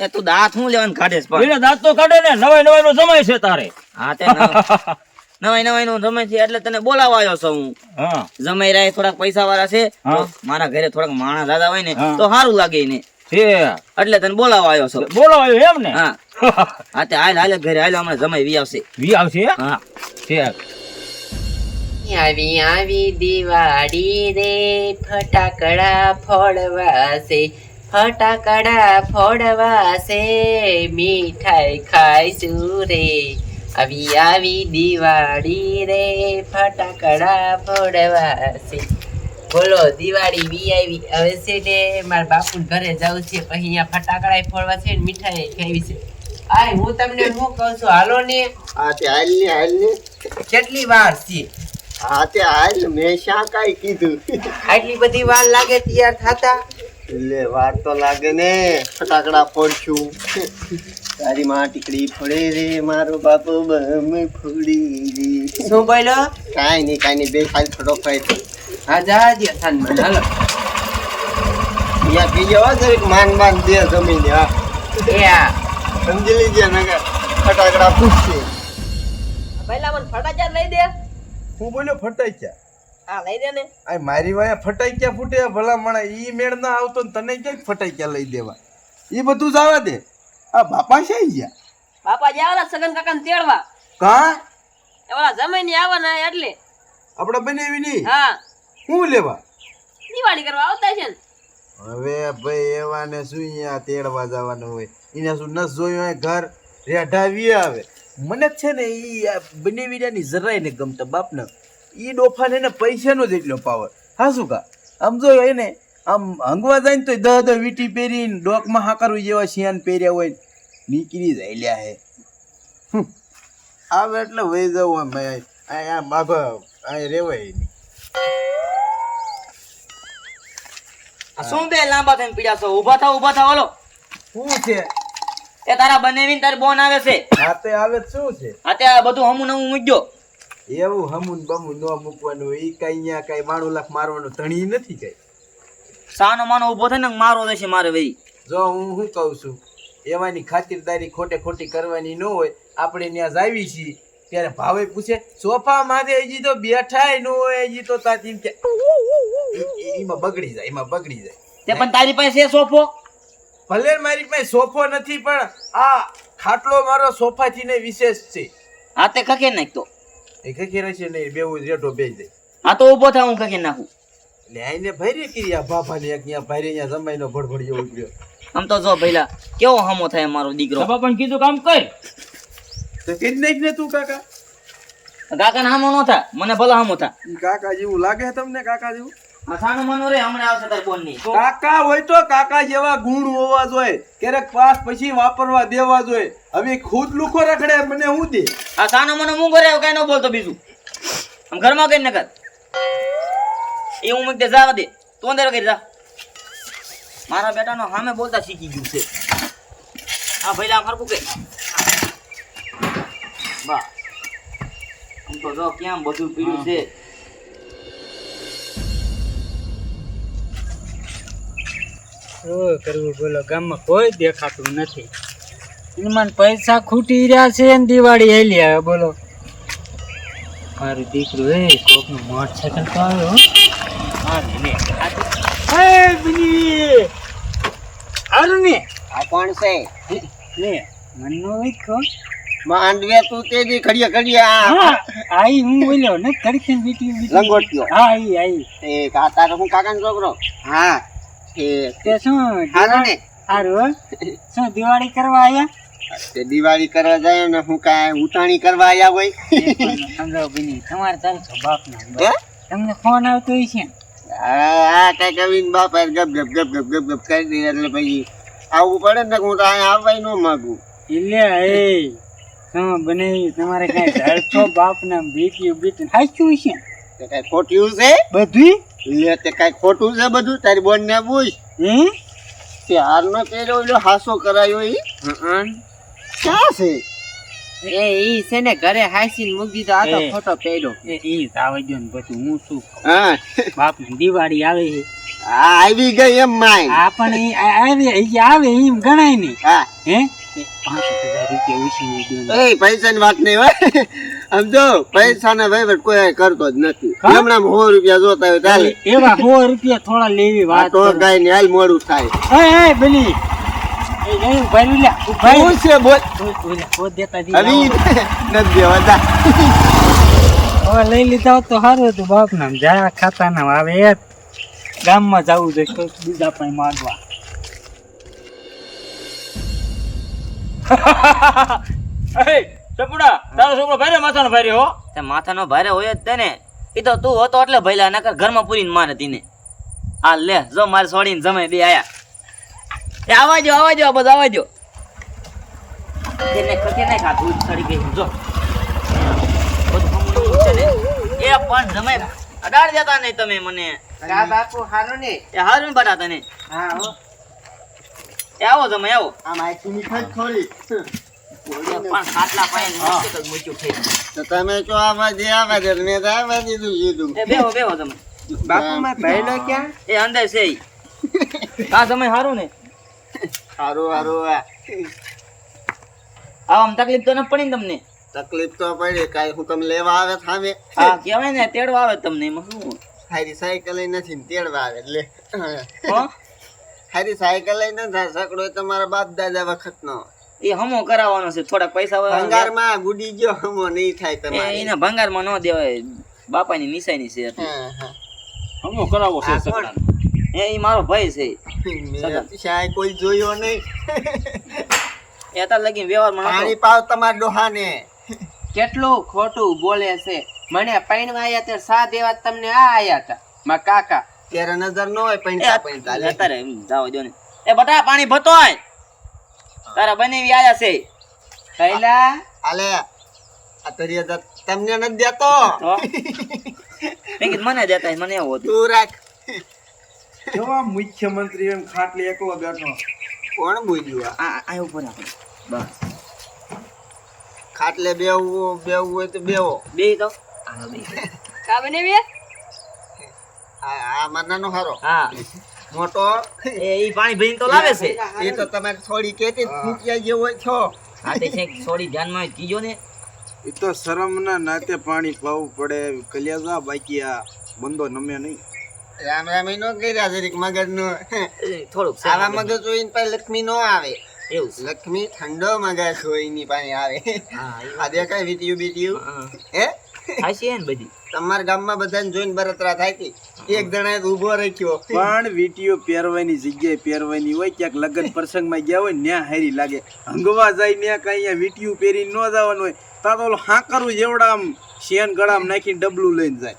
એ તું દાંત હું લેવાનું કાઢેસ પણ. એટલે દાંત તો કાઢે ને નવાય નવાય નો સમય છે તારે. હા તે નવાય નવાય નો સમય છે એટલે તને બોલાવવા આવ્યો છું હું. હા. જમાઈ રહ્યા થોડાક પૈસા વાળા છે તો મારા ઘરે થોડાક માણસ દાદા હોય ને તો સારું લાગે ને એટલે તને બોલાવવા આવ્યો છું. બોલો આવ્યો એમ ને? હા. હા તે હાલ હાલ ઘરે હાલ હમણાં જમાઈ વી આવશે. વી આવશે? હા. છે આવી આવી દિવાળી રે ફટાકડા ફોડવાશે ફટાકડા ફોડવાશે મીઠાઈ ખાઈશું રે. આવી આવી દિવાળી રે ફટાકડા ફોડવાશે. બોલો દિવાળી બી આવી હવે છે ને મારા બાપુ ઘરે જવું છે પછી અહીંયા ફટાકડા ફોડવા છે ને મીઠાઈ ખાવી છે. આય હું તમને શું કહું છું હાલો ને. હા તે હાલ ને હાલ ને. કેટલી વાર છે? હા તે હાલ મેં શા કાંઈ કીધું? આટલી બધી વાર લાગે તૈયાર થતા? એટલે વાર તો લાગે ને ફટાકડા ફોડશું. તારી માં ટીકડી ફોડે રે મારો બાપો બમ ફોડી રે. શું બોલ્યો? કાંઈ નહીં કાઈ નહીં બે ખાલી ફટોફટ. હા જા દે થાનમાં હાલો. અહીંયા કીજે હો જરીક માન માન દે જમીને હા. એ આ સમજી લીજે નગર ફટાકડા ફૂટશે પહેલા મને ફટાકડા લઈ દે. હું બોલ્યો ફટાક્યા આ લઈ દે ને. આ મારી વાયા ફટાક્યા ફૂટે? ભલા માણા ઈ મેળ ના આવતો ને તને ક્યાંક ફટાક્યા લઈ દેવા એ બધું જ આવવા દે. આ બાપા છે ગયા? બાપા જાવલા સગન કાકા ને તેડવા. કા? એવા જમાઈ ની આવવાના એટલે. આપણે બનાવી નહીં. હા. શું લેવા? દિવાળી કરવા આવતા છે ને. હવે ભાઈ એવા ને શું અહીંયા તેડવા જવાનું હોય? એને શું નસ જોયું હોય? ઘર રેઢાવી આવે. મને છે ને એ બંને બનેવીડાની જરાય ને ગમતા બાપને. એ ડોફાને ને પૈસાનો જ એટલો પાવર હા શું કા? આમ જો એને આમ હંગવા જાય ને તો દહ દહ વીટી પહેરીને ડોકમાં હાકારું જેવા શિયાન પહેર્યા હોય નીકળી જાય લ્યા હે. આવે એટલે વહી જવું આમ અહીંયા બાબા અહીં રેવાય નહીં. આ શું બે લાંબા થઈને પીડ્યા છો? ઊભા થાવ ઊભા થાવ હાલો. શું છે? એ તારા બનેવીને તાર બોન આવે છે. હાથે આવે શું છે? આ બધું હમું નવું મૂકજો એવું હમું બમું ન મૂકવાનું ઈ કઈ અહીંયા કઈ માણું લાખ મારવાનું ધણી નથી કઈ. સાનો માનો ઊભો થાય ને મારો દેશે મારે ભાઈ જો હું શું કહું છું એવાની ખાતરદારી ખોટે ખોટી કરવાની ન હોય આપણે ત્યાં જાવી છીએ. ત્યારે ભાવે પૂછે સોફા માથે હજી તો બેઠાય ન હોય હજી તો તાતી એમાં બગડી જાય એમાં બગડી જાય તે પણ તારી પાસે સોફો ભલે મારી પાસે સોફો નથી પણ આ ખાટલો મારો સોફાથી ને વિશેષ છે. હાથે ખકે નાખતો એ ખખેરે રહેશે નહીં બેવું રેટો બેજ દે. આ તો ઊભો થાય હું ખકે નાખું. એટલે આઈને ભરી કરી આ બાપાને એક ત્યાં ભરી અહીંયા જમાઈનો ભડભડિયો ઉભ્યો આમ તો જો ભઈલા કેવો હમો થાય મારો દીકરો? બાપા પણ કીધું કામ કર. તો કરી નાખ ને તું કાકા. કાકા હામો ન થાય મને ભલા હામો થાય કાકા જેવું લાગે છે તમને કાકા જેવું? આ સાનો માનો રે હમણાં આવશે તાર કાકા હોય તો કાકા જેવા ગુણ હોવા જોઈએ. ક્યારેક પાસ પછી વાપરવા દેવા જોઈએ. હવે ખુદ લુખો રખડે મને હું દે? આ સાનો માનો હું રે કઈ ન બોલતો બીજું. આમ ઘરમાં કઈ નકર એ હું મૂકી જાવા દે. તું અંદર કરી જા. મારા બેટાનો સામે બોલતા શીખી ગયું છે. હા ભાઈ આમ હરખું કે? બા. આમ તો જો કેમ બધું પીડ્યું છે. શું કરવું બોલો ગામમાં કોઈ દેખાતું નથી એમાં પૈસા ખૂટી રહ્યા છે ને દિવાળી હેલી આવે બોલો મારું દીકરું એ કોકનું મોટરસાયકલ તો આવ્યો હો. ને. આ તો- એ બની! હારું ને આ કોણ છે લે મને નો માંડવે તું તે દી ઘડીએ આઈ હું બોલ્યો ને તડકે બીટી. લંગોટિયો હા આઈ આઈ એ કાતા તો હું કાકાનો છોકરો હા તે શું હાલો ને. હારું શું દિવાળી કરવા આયા? તે દિવાળી કરવા જાય ને હું કાંઈ ઉતાણી કરવા આવ્યા હોય? સમજાવો બની તમારે ચાલશો બાપ હે? તમને ફોન આવતો છે? આ હા હા કઈ કવિન બાપ ગપ ગપ ગપ ગપ ગપ ગપ કરી દે એટલે પછી આવવું પડે ને હું તો અહીંયા આવવાય ન માગું. એટલે એ શું બને તમારે કાંઈ ધરતો બાપના બીટ્યું બીટ્યું હાચ્યું છે કઈ ખોટ્યું છે? બધું લે તે કઈ ખોટું છે બધું? તારી બોન ને પૂછ. હમ? તે હારનો પહેર્યો એટલો હાસો કરાયો ઈ. ક્યાં છે? એ ઈ છે ને ઘરે હાસીને મૂકી દીધો આ તો એ. ફોટો એ ઈ આવે ગયો ને પછી હું શું હા. બાપ દિવાળી આવે છે. આવી ગઈ એમ માય. હા પણ આવે આવે એમ ગણાય નહીં. હા. હે? પાંચ હજાર રૂપિયા ઉછીની દો એ પૈસાની વાત નહીં હોય આમ જો પૈસા ને વહીવટ કોઈ કરતો જ નથી? હમણાં સો રૂપિયા જોતા હોય ચાલે એવા સો રૂપિયા થોડા લેવી વાત તો. કઈ નહીં હાલ મોડું થાય. એ એ પેલી લઈ લીધા તો સારું હતું બાપ નામ જા ખાતા ના આવે એ ગામમાં જવું જોઈએ બીજા પણ માગવા. ટપુડા તારો છોકરો ભારે માથાનો ભારે હો. તે માથાનો ભારે હોય જ તને. એ તો તું હતો એટલે ભઈલા નકર ઘરમાં પૂરીને મારે તીને આ લે જો મારે છોડીને જમે બે આયા. એ આવાજો આવાજો આવા જો આ બધા આવા જો તેને ખતે નહીં ખાતું સડી ગઈ. જો. બધું હમણાં છે ને. એ પણ જમે. અડાડ દેતા નહીં તમે મને. કા બાપુ હારું ને? એ હારું બટા તને હા હો. એ આવો તમે આવો. આ માય મીઠાઈ થોડી પણ ખાટલા પાયે મુશ્કેલ જ મૂક્યું છે તો તમે જો આમાં જે આવા દે મેં તો આવા દીધું કીધું. એ બેહો બેહો તમે. બાપુ માં પહેલો ક્યાં? એ અંદર છે ઈ. આ તમે સારું ને. સારું સારું આ. આમ તકલીફ તો ન પડી ને તમને? તકલીફ તો પડી કાંઈ તમને લેવા આવે સામે હા કહેવાય ને તેડવા આવે તમને એમાં શું હારી સાયકલ નથી ને તેડવા આવે એટલે. હારી સાયકલ નથી સકડો તમારા બાપ દાદા વખત નો એ હમો કરાવવાનો છે. થોડાક પૈસા હોય. ભંગારમાં ગુડી ગયો હમો નહીં થાય તમારે. એના ભંગારમાં ન દેવાય. બાપાની નિશાની છે હા, હા. હમો કરાવો છે એ મારો ભાઈ છે. સાહેબ કોઈ જોયો નહીં. એ લગી વ્યવહારમાં પાણી પાવ તમારા ડોહાને. કેટલું ખોટું બોલે છે. મને પૈણવા આયા ત્યારે સા દેવા તમને આ આયા હતા? મા કાકા. ત્યારે નજર ન હોય પૈણતા પૈસા પૈસા અત્યારે જાવ જાવા દો ને. એ બટા પાણી ભતોય તારા બનેવી આયા છે. કૈલા આલે આ તરી હજાર તમને નથી દેતો. મને દેતા મને એવું હતું. તું રાખ. કેવા મુખ્યમંત્રી એમ ખાટલી એકલો બેઠો? કોણ બોલ્યું આ? આ ઉપર આપણે બસ. ખાટલે બેવું બેવું હોય તો બેવો બે તો? આ બે. કા બનેવી આ આ માનાનો હારો. હા. મોટો. એ પાણી ભરીને તો લાવે છે. એ તો તમે થોડી કેતી ફૂટિયા જેવો છો. હા તે છે થોડી ધ્યાનમાં હોય, કીજો ને. એ તો શરમના નાતે પાણી પાવું પડે કલિયા બાકી આ બંદો નમે નહીં. રામ રામ નો કર્યા જરીક મગજ નો થોડુંક સારા આવા મગજ હોય પછી લક્ષ્મી નો આવે. એવું લક્ષ્મી ઠંડો મગજ હોયની પાસે આવે. હા કઈ આ દેખાય હે બીટીયું. હા. હે હાચી ને બધી? તમારા ગામમાં બધાને જોઈને બરતરા થાય હતી એક જણા ઊભો રાખ્યો. પણ વીટીઓ પહેરવાની જગ્યાએ પહેરવાની હોય ક્યાંક લગ્ન પ્રસંગમાં ગયા હોય ન્યા હારી લાગે. હંગવા જાય ન્યા કઈ અહીંયા વીટીયું પહેરી ન જવાનું હોય તા તો હાંકરું જેવડા આમ શેન ગળામાં નાખીને ડબલું લઈને જાય.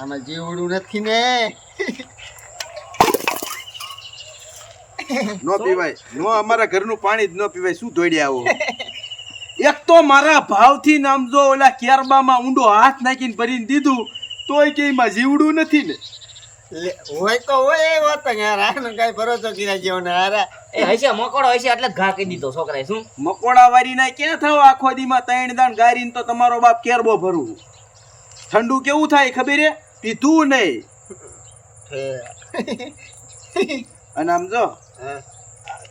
આમાં જેવડું નથી ને. નો પીવાય. નો અમારા ઘરનું પાણી જ ન પીવાય. શું ધોઈડ્યા આવો? એક તો મારા ભાવથી નામ જો ઓલા કેરબામાં ઊંડો હાથ નાખીને ભરીને દીધું તોય કે એમાં જીવડું નથી ને. લે, હોય તો હોય એ વાત યાર આનો કઈ ભરોસો કર્યા જેવો ને હારા. એ હશે મકોડો હશે એટલે ઘા કરી દીધો છોકરાએ શું? મકોડા વારી ના ક્યાં થાવ આખો દીમાં ત્રણ દાણ ગારીને તો તમારો બાપ કેરબો ભરવું ઠંડુ કેવું થાય ખબર હે? પીધું નહીં. અને આમ જો હા.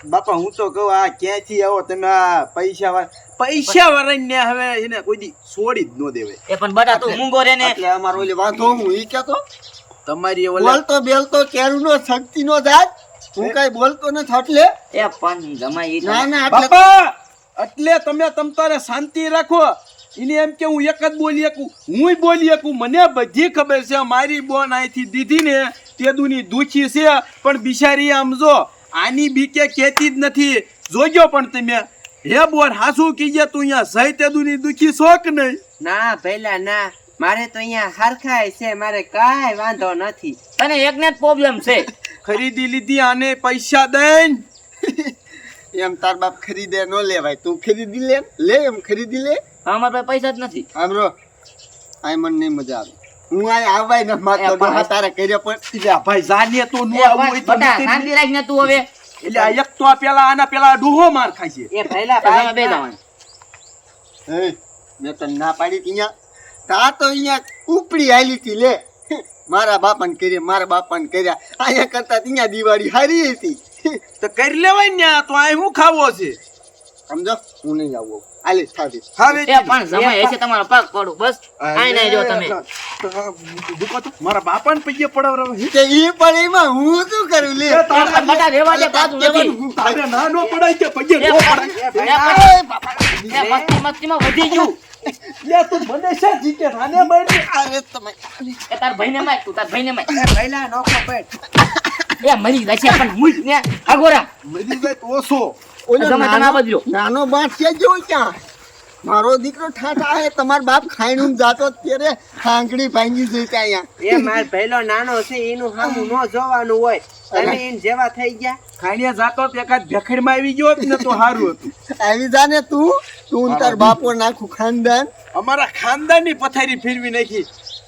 બાપા હું તો કહું આ ક્યાંથી આવો? તમે આ પૈસા વાળા પૈસા વાળાને હવે એને કોઈ દી છોડી જ ન દેવે એ પણ બટા તું મૂંગો રે ને. એટલે અમારો ઓલી વાંધો હું ઈ કેતો તમારી ઓલે બોલતો બેલતો કેરું નો શક્તિ નો જાત હું કઈ બોલતો ન એટલે એ પણ જમાઈ ઈ ના તમે- ના બાપા! એટલે તમે તમ તારે શાંતિ રાખો. એને એમ કે હું એક જ બોલી શકું. હું બોલી શકું. મને બધી ખબર છે. મારી બોન અહીંથી દીધી ને તેદુની દુખી છે. પણ બિચારી આમ જો આની બીકે કેતી જ નથી. જોજો પણ તમે. હે બોર હાસુ કીજે તું અહીંયા સહી તેદુની દુખી શોક નહીં? ના પહેલા ના. મારે તો અહીંયા હરખાય છે. મારે કાંઈ વાંધો નથી. તને એકને જ પ્રોબ્લેમ છે. ખરીદી લીધી આને પૈસા દઈને. એમ તાર બાપ ખરીદે નો લેવાય. તું ખરીદી લે. લે એમ ખરીદી લે. અમારા પાસે પૈસા જ નથી. આમરો આય મને નહીં મજા આવે. હું આય આવવાય ન એ પણ- ડોહા તારે કર્યા પણ. આ ભાઈ જાને તો નો એ આવું તો શાંતિ રાખ ને તું હવે. એટલે આ એક તો આ પેલા આના પેલા ડૂહો માર ખાય છે. એ પહેલા તમે બે જવાનું. હે. મેં તને ના પાડી અહીંયા તા તો અહીંયા ઉપડી હાલી હતી લે. મારા બાપાને કર્યા મારા બાપાને કર્યા. અહીંયા કરતા અહીંયા દિવાળી હારી હતી. તો કરી લેવાય ને આ તો આ હું ખાવો છે? સમજો? હું નહીં આવું. આલે થાવી થાવી એ પણ જમાઈ હશે તમારો પગ પડું બસ. આઈ નઈ જો તમે. દુકો તો મારા બાપાને પૈયે પડાવરાવે છે. કે ઈ પણ એમાં હું શું કરું લે? બટા રેવા દે બાજુ નથી તારે ના નો પડાય કે પૈયે નો પડાય. એ પણ- એ મસ્તી માં વધી ગયું. લે તું મને શા જીકે રાને મારી. અરે તમે એ તાર ભાઈને માર તું તાર ભાઈને માર. પહેલા નોખો પેટ. એ મરી જશે પણ મુઈ ને અગોરા મરી જાય તો ઓછો. નાનો- બાપ છે જો ક્યાં? મારો દીકરો ઠાઠા હે તમાર બાપ ખાઈનું જાતો જ ત્યારે આંગળી ભાંગી જઈ ત્યાં અહીંયા? એ માર પહેલો નાનો છે એનું હામું ન જોવાનું હોય. તમે એને જેવા થઈ ગયા? ખાણિયા જાતો તે એકાદ ભેખડમાં આવી ગયો ને તો હારું હતું. આવી જાને તું. તું તાર બાપો નાખું ખાનદાન. અમારા ખાનદાનની પથારી ફેરવી નાખી.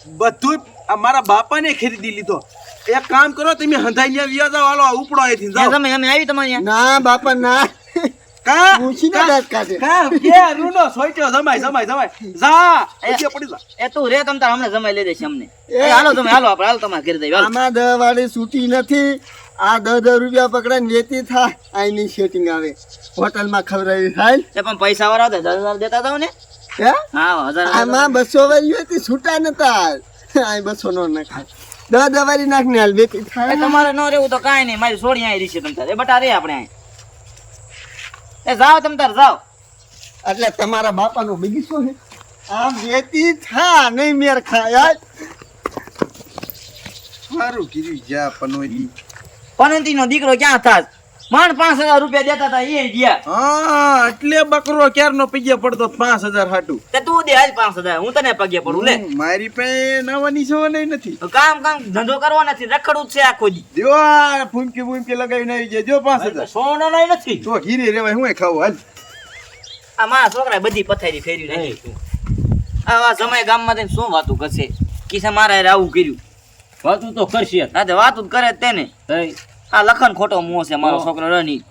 બધું અમારા મારા બાપાને ખરીદી લીધો. એક કામ કરો તમે હંધાઈ વ્યા વ્યાજા વાળો ઉપડો અહીંથી જાઓ. તમે અમે આવી તમારે ના બાપા ના. કા? પૂછીને દાંત કાઢે. કા? કે રૂનો સોઈટો જમાય જમાય જમાય. જા. પૈયે પડી જા. એ તું રે તમ તાર હમણાં જમાઈ લઈ દેશે અમને એ. હાલો તમે હાલો આપણે હાલ તમાર ઘરે હાલો. આમાં દહ વાળી છૂટી નથી. આ દસ દસ રૂપિયા પકડાને લેતી થાય આની સેટિંગ આવે. હોટલમાં ખવડાવી થાય. એ પણ પૈસા વાળા હતા દસ હજાર દેતા હતા ને હે? હા હજાર આમાં બસો વાળી હતી છૂટા નતા. આ બસો નો નાખાય. દસ દવારી વાળી નાખને હાલ બેટી એ થાય. તમારે ન રહેવું તો કાંઈ નહીં. મારી સોડી આવી રહી છે તમ તાર. એ બટા રે આપણે અહીં એ જાઓ તમ તાર જાઓ. એટલે તમારા બાપાનું બીજી શું છે? આમ વેતી થા નહીં મેર ખાયા સારું કીધું જા પનોતી પનંતી નો દીકરો ક્યાં થાત? માંડ પાંચ હજાર રૂપિયા દેતા હતા એ ગયા. હા એટલે બકરો ક્યારનો પૈયે પડતો પાંચ હજાર હાટું? તે તું દે હાલ પાંચ હજાર હું તને પગે પડું લે. મારી પાસે નવાની સવાની નથી. કામ કામ ધંધો કરવો નથી રખડવું જ છે આખો દી. જો આ ફૂમકી ફૂમકી લગાવીને આવી જાય જો પાંચ હજાર. સોનો નહીં નથી. તો ઘીરે રેવાય હું ખાવું હાલ. આ મારા છોકરા બધી પથારી ફેરવી નાખી. આ સમય ગામમાં થઈને શું વાતું કરશે? કિસે મારા આવું કર્યું. વાતું તો કરશે ના વાતું જ કરે જ તેને. આ લખન ખોટો મોહ છે મારો છોકરો રની